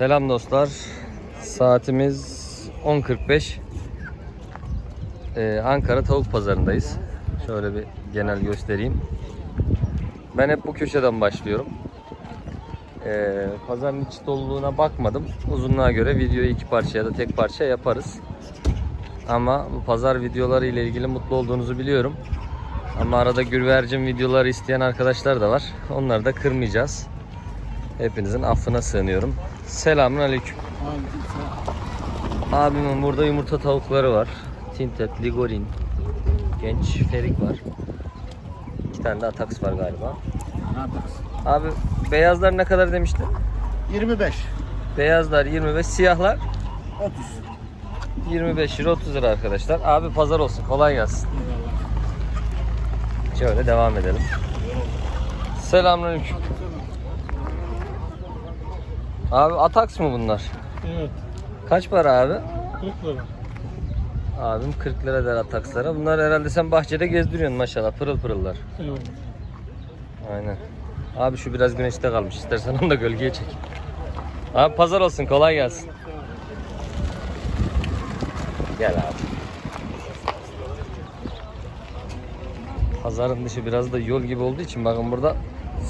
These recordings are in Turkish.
Selam dostlar. Saatimiz 10.45. Ee, Ankara Tavuk Pazarındayız. Şöyle bir genel göstereyim. Ben hep bu köşeden başlıyorum. Ee, pazarın iç doluluğuna bakmadım. Uzunluğa göre videoyu iki parça ya da tek parça yaparız. Ama bu pazar videoları ile ilgili mutlu olduğunuzu biliyorum. Ama arada güvercin videoları isteyen arkadaşlar da var. Onları da kırmayacağız. Hepinizin affına sığınıyorum. Selamun aleyküm. Abimin burada yumurta tavukları var. Tintet, Ligorin, genç Ferik var. İki tane de Atax var galiba. Abi beyazlar ne kadar demişti? 25. Beyazlar 25, siyahlar 30. 25 lira 30 lira arkadaşlar. Abi pazar olsun. Kolay gelsin. Şöyle devam edelim. Selamünaleyküm. Abi Atax mı bunlar? Evet, Kaç para abi? 40 lira. Abim 40 lira der Atax'lara. Bunlar herhalde sen bahçede gezdiriyorsun maşallah. Pırıl pırıllar. Evet. Aynen. Abi şu biraz güneşte kalmış. İstersen onu da gölgeye çek. Abi pazar olsun. Kolay gelsin. Gel abi. Pazarın dışı biraz da yol gibi olduğu için bakın burada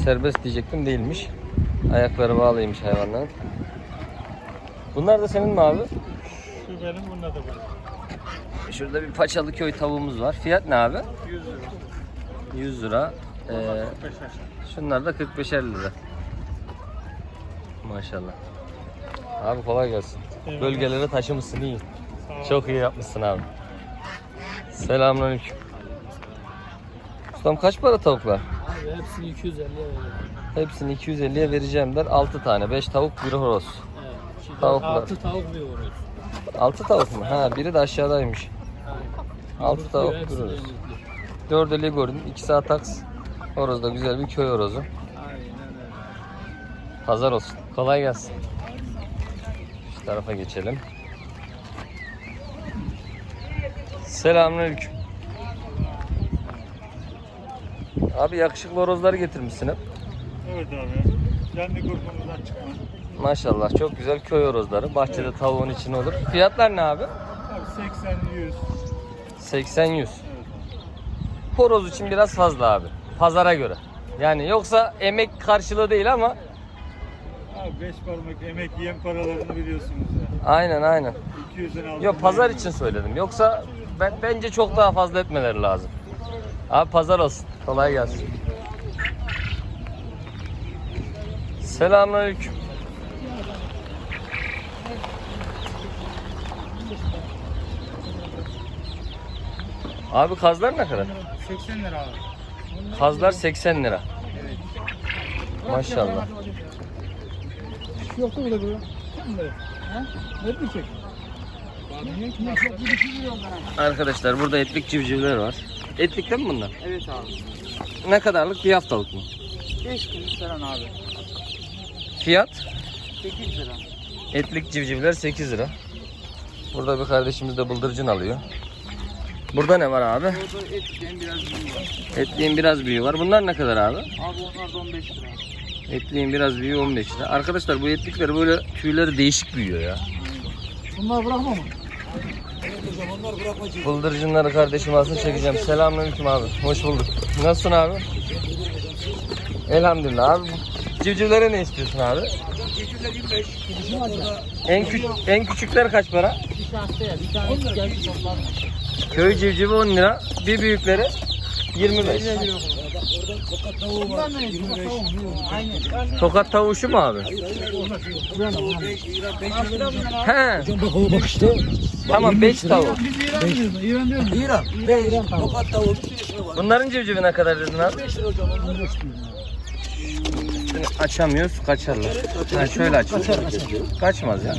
serbest diyecektim değilmiş. Ayakları bağlıymış hayvanların. Bunlar da senin mi abi? Şu benim, bunlar da benim. Şurada bir paçalı köy tavuğumuz var. Fiyat ne abi? 100 lira. 100 lira. Ee, 45 aşağı. Şunlar da 45'er lira. Maşallah. Abi kolay gelsin. Eyvallah. Bölgelere taşımışsın iyi. Çok iyi yapmışsın abi. Selamünaleyküm. Ustam kaç para tavuklar? Hepsini 250 veriyorum. Hepsini 250'ye vereceğim der. 6 tane. 5 tavuk, 1 horoz. Evet. Şimdi Tavuklar. 6 tavuk bir vuruyoruz. 6 tavuk mu? Ha biri de aşağıdaymış. Altı tavuk vuruyoruz. 4'ü Ligorin, 2'si Atax. Horoz da güzel bir köy horozu. Pazar olsun. Kolay gelsin. Şu tarafa geçelim. Selamünaleyküm. Abi yakışıklı horozları getirmişsin hep. Evet abi. Kendi grubumuzdan çıkma. Maşallah çok güzel köy horozları. Bahçede tavuğun için olur. Fiyatlar ne abi? Abi 80, 100. 80 100. Horoz için biraz fazla abi. Pazara göre. Yani yoksa emek karşılığı değil ama Abi 5 parmak emek yem paralarını biliyorsunuz ya. aynen aynen. 200'den altında. Yok pazar için söyledim. Yoksa ben, bence çok daha fazla etmeleri lazım. Abi pazar olsun. Kolay gelsin. Selamünaleyküm. Abi kazlar ne kadar? 80 lira abi. Kazlar 80 lira. Maşallah. Yoktu burada böyle. Ne diyecek? Arkadaşlar burada etlik civcivler var. Etlik değil mi bunlar? Evet abi. Ne kadarlık? Bir haftalık mı? 5 gün falan abi. Fiyat? 8 lira. Etlik civcivler 8 lira. Burada bir kardeşimiz de bıldırcın alıyor. Burada ne var abi? Orada etten biraz büyüğü var. Etliğin biraz büyüğü var. Bunlar ne kadar abi? Abi onlar da 15 lira. Etliğin biraz büyüğü 15 lira. Arkadaşlar bu etlikler böyle tüyleri değişik büyüyor ya. Bunlar bırakma mı? Bıldırcınları kardeşim alsın çekeceğim. Selamünaleyküm abi. Hoş bulduk. Nasılsın abi? Elhamdülillah abi. Civcivlere ne istiyorsun abi? En, küç en küçükler kaç para? Köy civcivi 10 lira. Bir büyükleri 25. Bunlar ne? 25. Aynen. Tokat tavuşu mu abi? He. O bak işte. Tamam 5 tavuk. Biz İran diyoruz. İran? İran. Tokat tavuğu. Bunların civcivi ne kadar dedin abi? 5 lira hocam. 15 lira. Üstünü Açamıyoruz, kaçarlar. Ha, şöyle açıyoruz. Kaçmaz ya.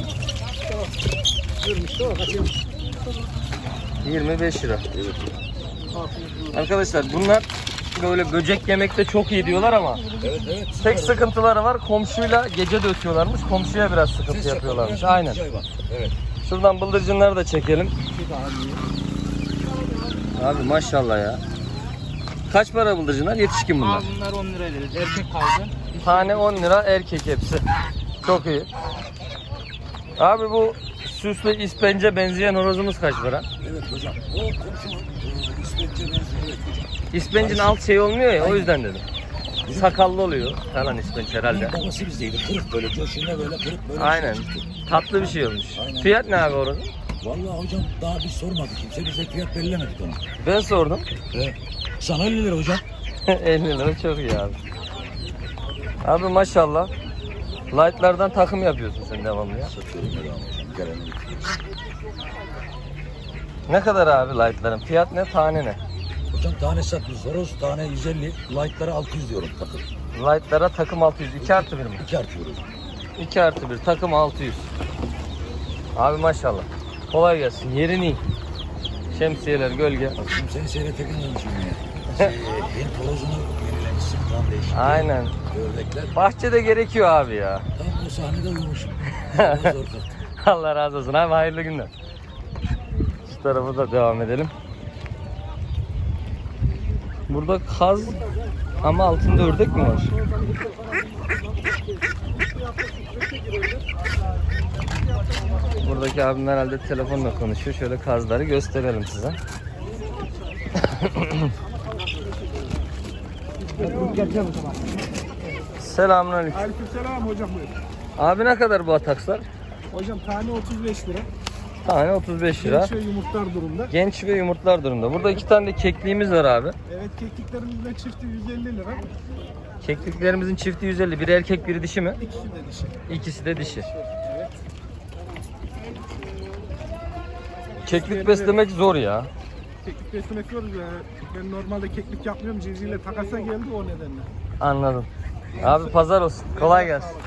25 lira. Arkadaşlar bunlar böyle böcek yemekte çok iyi diyorlar ama Evet evet. tek sıkıntıları var. Komşuyla gece de ötüyorlarmış. Komşuya biraz sıkıntı yapıyorlarmış. Aynen. Evet. Şuradan bıldırcınları da çekelim. Abi maşallah ya. Kaç para bıldırcınlar? Yetişkin bunlar. Abi bunlar 10 lira ederiz. Erkek kaldı. Tane 10 lira erkek hepsi. Çok iyi. Abi bu süslü ispence benzeyen horozumuz kaç para? Evet hocam. O komşumun e, benziyor. Evet hocam. İspencin alt şey olmuyor ya o yüzden dedim. Sakallı oluyor falan ispenç herhalde. Babası bizdeydi. Kırık böyle. Coşuna böyle kırık böyle. Aynen. şey çıktı. Tatlı bir şey olmuş. Aynen. Fiyat ne abi horozun? Vallahi hocam daha biz sormadık kimse. Biz de fiyat belirlemedik onu. Ben sordum. He. Sana 50 lira hocam. 50 lira çok iyi abi. Abi maşallah. Light'lardan takım yapıyorsun sen devamlı ya. Satıyorum. Geleni getiriyoruz. Ne kadar abi light'ların? Fiyat ne? Tane ne? Hocam tane satıyoruz. Horoz tane 150. Light'lara 600 diyorum takım. Light'lara takım 600. 2 artı 1 mi? 2 artıyoruz. 2 artı 1 takım 600. Abi maşallah. Kolay gelsin. Yerin iyi. Şemsiyeler, gölge. Bak şimdi seni seyretirken olmuşum ya. Şey, yeni horozunu yenilemişsin. Tam değişik. Aynen. Ördekler. Bahçede gerekiyor abi ya. Tam o sahnede uyumuşum. Allah razı olsun abi hayırlı günler. Şu tarafa da devam edelim. Burada kaz ama altında ördek mi var? Buradaki abim herhalde telefonla konuşuyor. Şöyle kazları gösterelim size. Selamünaleyküm. Aleykümselam hocam buyur. Abi ne kadar bu atakslar? Hocam tane 35 lira. Tane 35 lira. Genç ve yumurtlar durumda. Genç ve yumurtlar durumda. Burada iki tane de kekliğimiz var abi. Evet kekliklerimizin çifti 150 lira. Kekliklerimizin çifti 150. Biri erkek biri dişi mi? İkisi de dişi. İkisi de dişi. Evet. Keklik beslemek zor ya. Keklik beslemek zor. Ben normalde keklik yapmıyorum. Civcivle takasa geldi o nedenle. Anladım. Abi pazar olsun. Kolay gelsin.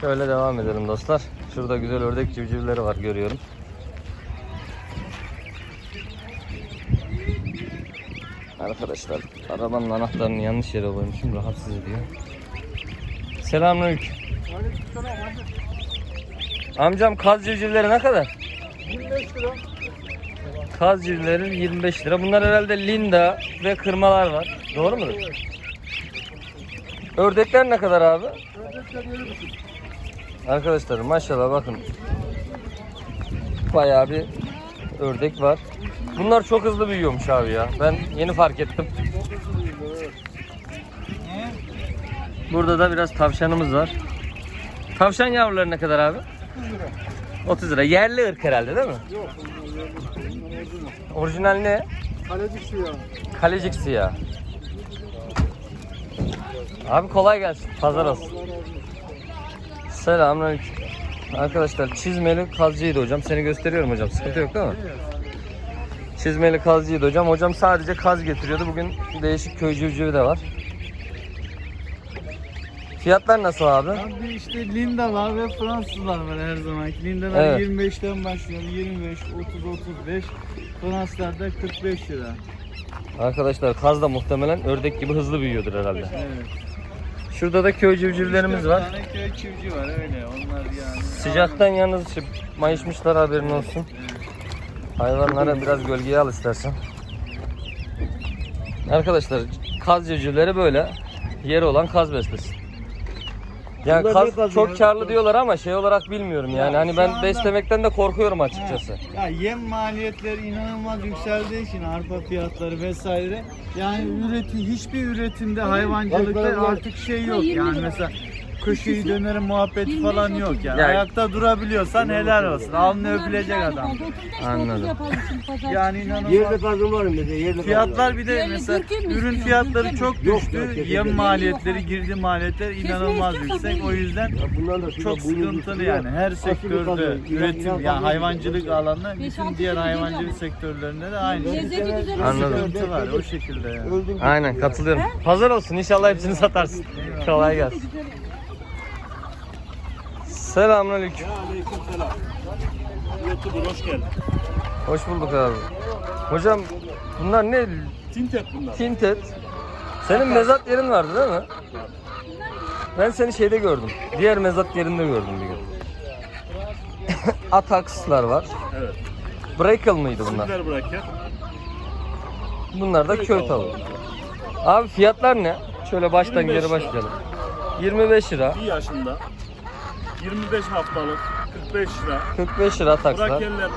Şöyle devam edelim dostlar. Şurada güzel ördek civcivleri var görüyorum. Arkadaşlar arabanın anahtarını yanlış yere koymuşum rahatsız ediyor. Selamünaleyküm. Amcam kaz civcivleri ne kadar? 25 lira. Kaz civcivleri 25 lira. Bunlar herhalde Linda ve kırmalar var. Doğru mudur? Ördekler ne kadar abi? Ördekler yeri misin? Arkadaşlar maşallah bakın. Bayağı bir ördek var. Bunlar çok hızlı büyüyormuş abi ya. Ben yeni fark ettim. Burada da biraz tavşanımız var. Tavşan yavruları ne kadar abi? 30 lira. 30 lira. Yerli ırk herhalde değil mi? Yok. Orijinal. Ne? Kalecik siyah. Kalecik siyah. Abi kolay gelsin. Pazar olsun. Selamünaleyküm. Arkadaşlar çizmeli kazcıydı hocam. Seni gösteriyorum hocam. Sıkıntı yok değil mi? Çizmeli kazcıydı hocam. Hocam sadece kaz getiriyordu. Bugün değişik köy civcivi de var. Fiyatlar nasıl abi? Abi işte Linda var ve Fransızlar var her zaman. Lindalar Evet. 25'ten başlıyor. 25, 30, 35. Fransızlar da 45 lira. Arkadaşlar kaz da muhtemelen ördek gibi hızlı büyüyordur herhalde. Evet. Şurada da köy civcivlerimiz var. Tane köy çiftçi var öyle. Onlar yani. Sıcaktan yalnız şey, mayışmışlar haberin olsun. Hayvanlara biraz gölgeye al istersen. Arkadaşlar kaz civcivleri böyle yeri olan kaz beslesin. Yani Bunlar kaz ne kazı çok ya? karlı diyorlar ama şey olarak bilmiyorum yani. Ya Hani ben anda- beslemekten de korkuyorum açıkçası. Ya yem maliyetleri inanılmaz yükseldiği için arpa fiyatları vesaire. Yani üretim hiçbir üretimde hayvancılıkta artık şey yok. Yani mesela kışı dönerim muhabbeti falan yok yani. Yani- Ayakta durabiliyorsan helal olsun. Alnı öpülecek adam. Anladım. Yani inanılmaz. Yerde kazım var mı? Yerde Fiyatlar bir de Yani mesela ürün istiyor, fiyatları çok Yok, düştü. yok, yok, Yem yok. maliyetleri, girdi maliyetleri inanılmaz istiyorsa yüksek. O yüzden Bunlar da çok sıkıntılı yani. Her sektörde üretim yani hayvancılık alanında bütün diğer hayvancılık sektörlerinde de aynı Lezzeti güzel. Anladım. sıkıntı var o şekilde yani. Aynen katılıyorum. Pazar olsun inşallah hepsini satarsın. Kolay gelsin. Selamünaleyküm. Aleykümselam. YouTuber hoş geldin. Hoş bulduk abi. Hocam bunlar ne? Tintet bunlar. Tinted. Senin mezat yerin vardı değil mi? Ben seni şeyde gördüm. Diğer mezat yerinde gördüm bir gün. Atax'lar var. Evet. Breakel mıydı bunlar? Sizler bırakır. Bunlar da köy tavuğu. Abi fiyatlar ne? Şöyle baştan 25 geri lira. başlayalım. 25 lira. 1 yaşında. 25 haftalık. 45 lira. 45 lira atakslar. Brakeller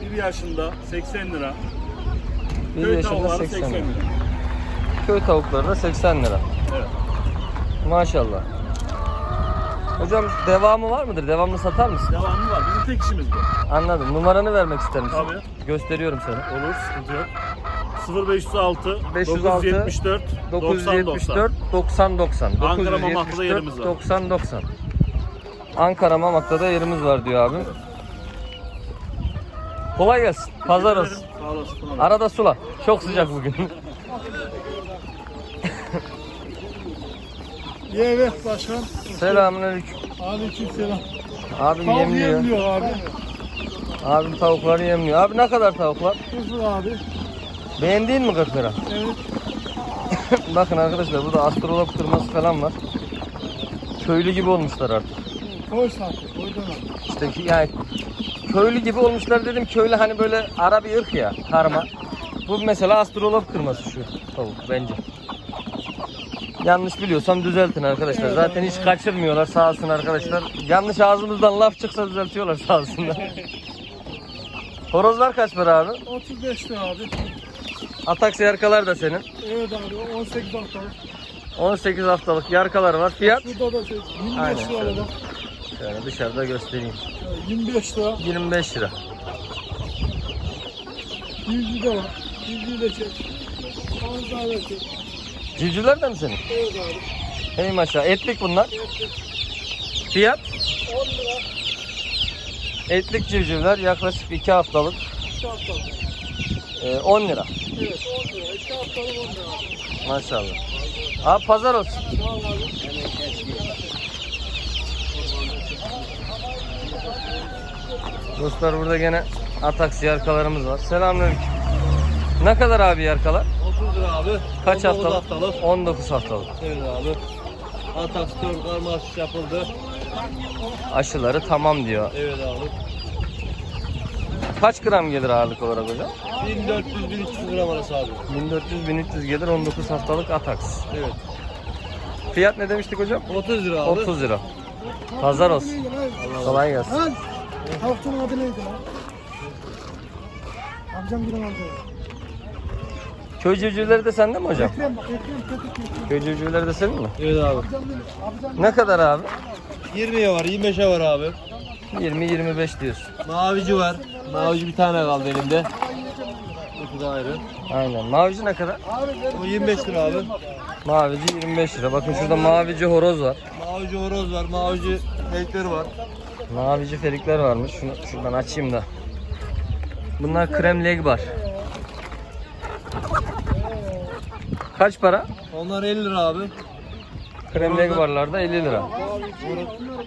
1 yaşında 80 lira. 1 Köy yaşında tavukları 80 80 lira. lira. Köy tavukları da 80 lira. Evet. Maşallah. Hocam devamı var mıdır? Devamlı satar mısın? Devamı var. Bizim tek işimiz bu. Anladım. Numaranı vermek ister misin? Tabii. Gösteriyorum sana. Olur, sıkıntı yok. 0506 506, 974 974 90 90. Ankara Mamak'ta da yerimiz var. 90 90. Ankara Mamak'ta da yerimiz var diyor abim. Kolay gelsin. Pazar olsun. Sağ olasın. Arada sula. Çok sıcak bugün. Evet başkan. Selamünaleyküm. Aleyküm selam. Abim Tavuk yemliyor. yemliyor abi. Abim tavukları yemliyor. Abi ne kadar tavuklar? Kızıl abi. Beğendiğin mi 40 lira? Evet. Bakın arkadaşlar burada astrolog kırması falan var. Köylü gibi olmuşlar artık. Koy saati. Koydan abi. İşte yani köylü gibi olmuşlar dedim. Köylü hani böyle ara bir ırk ya karma. Bu mesela astrolog kırması şu tavuk bence. Yanlış biliyorsam düzeltin arkadaşlar. Zaten hiç kaçırmıyorlar sağ olsun arkadaşlar. Yanlış ağzımızdan laf çıksa düzeltiyorlar sağ olsunlar. Horozlar kaç para abi? 35 lira abi. Ataks yarkalar da senin. Evet abi 18 haftalık. 18 haftalık yarkalar var. Fiyat? Şurada da şey 25 Aynen. lira. Şöyle dışarıda göstereyim. 25 lira. 25 lira. Yüzü de var. Yüzüğü de çek. Ağızlar da çek. Civcivler de mi senin? Evet abi. Hey maşallah. Etlik bunlar. Fiyat? 10 lira. Etlik civcivler yaklaşık 2 haftalık. 2 haftalık. e, 10 lira. Evet 10 lira. 2 haftalık 10 lira. Maşallah. Abi pazar olsun. Sağ ol abi. Dostlar burada gene Ataks yarkalarımız var. Selamünaleyküm. Ne kadar abi yarkalar? 30 lira abi. Kaç 19 haftalık? haftalık. 19 haftalık. Evet abi. Ataks 4 karma aşı yapıldı. Aşıları tamam diyor. Evet abi. Kaç gram gelir ağırlık olarak hocam? 1400-1300 gram arası abi. 1400-1300 gelir 19 haftalık Ataks. Evet. Fiyat ne demiştik hocam? 30 lira abi. 30 lira. Pazar olsun. Kolay gelsin. Lan! Tavukçunun adı neydi lan? Amcam bir aldı. Köy civcivleri de sende mi hocam? Ekrem bak Ekrem köpek Ekrem. Köy civcivleri de senin mi? Evet abi. Amcam benim. Amcam Ne kadar abi? 20'ye var, 25'e var abi. 20-25 diyorsun. Mavici var. Mavici bir tane kaldı elimde. İki de ayrı. Aynen. Mavici ne kadar? O 25 lira abi. Mavici 25 lira. Bakın şurada mavici horoz var. Mavici horoz var, mavici heykleri var. Mavici felikler varmış. Şunu şuradan açayım da. Bunlar krem leg var. Kaç para? Onlar 50 lira abi. Krem leg varlarda 50 lira.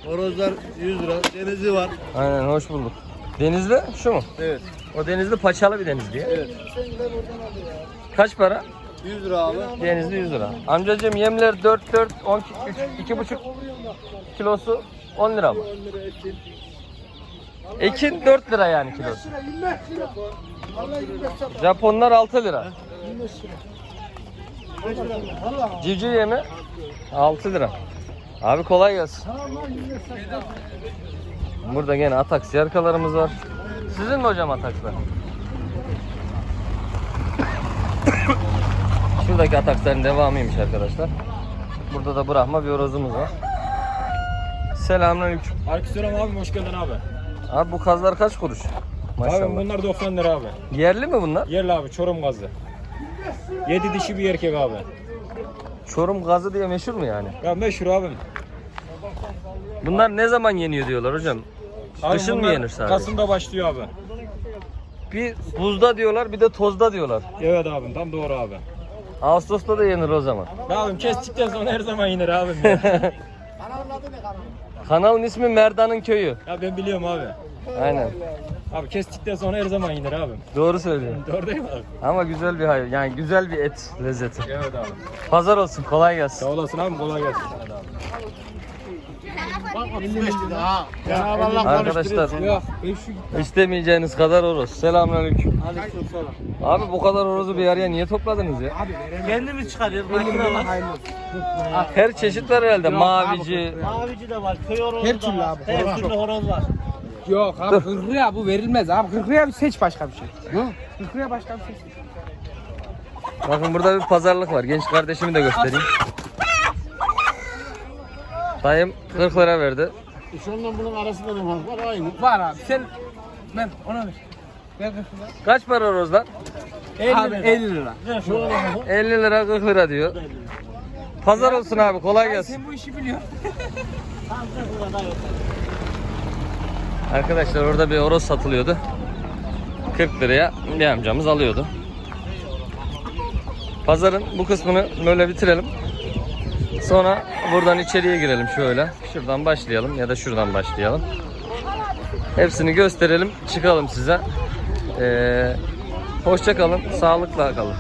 Horozlar 100 lira. Denizli var. Aynen hoş bulduk. Denizli şu mu? Evet. O denizli paçalı bir denizli ya. Evet. Kaç para? 100 lira abi. Denizli 100 lira. Amcacığım yemler 4 4 10 2 2,5 kilosu 10 lira mı? Ekin 4 lira yani kilosu. 25 lira. Vallahi 25 lira. Japonlar 6 lira. 25 lira. 5 lira. Valla. Civciv yemi 6 lira. Abi kolay gelsin. Tamam lan 25 lira. Burada gene ataks yarkalarımız var. Sizin mi hocam atakslar? Şuradaki ataksların devamıymış arkadaşlar. Burada da Brahma bir horozumuz var. Selamünaleyküm. Aleykümselam abi hoş geldin abi. Abi bu kazlar kaç kuruş? Abi Maşallah. bunlar 90 lira abi. Yerli mi bunlar? Yerli abi çorum gazı. 7 dişi bir erkek abi. Çorum gazı diye meşhur mu yani? Ya meşhur abim. Bunlar ne zaman yeniyor diyorlar hocam? Abi Kışın mı yenir sadece? Kasım'da başlıyor abi. Bir buzda diyorlar bir de tozda diyorlar. Evet abim tam doğru abi. Ağustos'ta da yenir o zaman. Abim kestikten sonra her zaman iner abim ya. Kanalın ismi Merdan'ın köyü. ya ben biliyorum abi. Aynen. Abi kestikten sonra her zaman iner abim. Doğru söylüyorsun. Doğru değil mi abi? Ama güzel bir hayvan. Yani güzel bir et lezzeti. Evet abi. Pazar olsun. Kolay gelsin. Sağ olasın abi kolay gelsin. Hadi abi. Cenab-ı Allah Arkadaşlar istemeyeceğiniz kadar horoz. Selamünaleyküm. Abi bu kadar horozu bir araya niye topladınız ya? Kendimiz çıkarıyoruz. Makine var. Her çeşit var herhalde. Mavici. Mavici de var. Köy horozu da var. Her türlü horoz var. yok abi 40 liraya bu verilmez abi 40 liraya bir seç başka bir şey. Ne? 40 liraya başka bir şey seç. Bakın burada bir pazarlık var. Genç kardeşimi de göstereyim. Dayım 40 lira verdi. Şundan bunun arasında ne fark var aynı. Var abi sen ben ona ver. Ver 40 lira. Kaç para horozlar? Abi 50 lira. 50 lira 40 lira diyor. Pazar olsun abi kolay gelsin. Sen bu işi biliyorsun. Arkadaşlar orada bir horoz satılıyordu. 40 liraya bir amcamız alıyordu. Pazarın bu kısmını böyle bitirelim. Sonra buradan içeriye girelim şöyle. Şuradan başlayalım ya da şuradan başlayalım. Hepsini gösterelim, çıkalım size. Ee, hoşça kalın, sağlıkla kalın.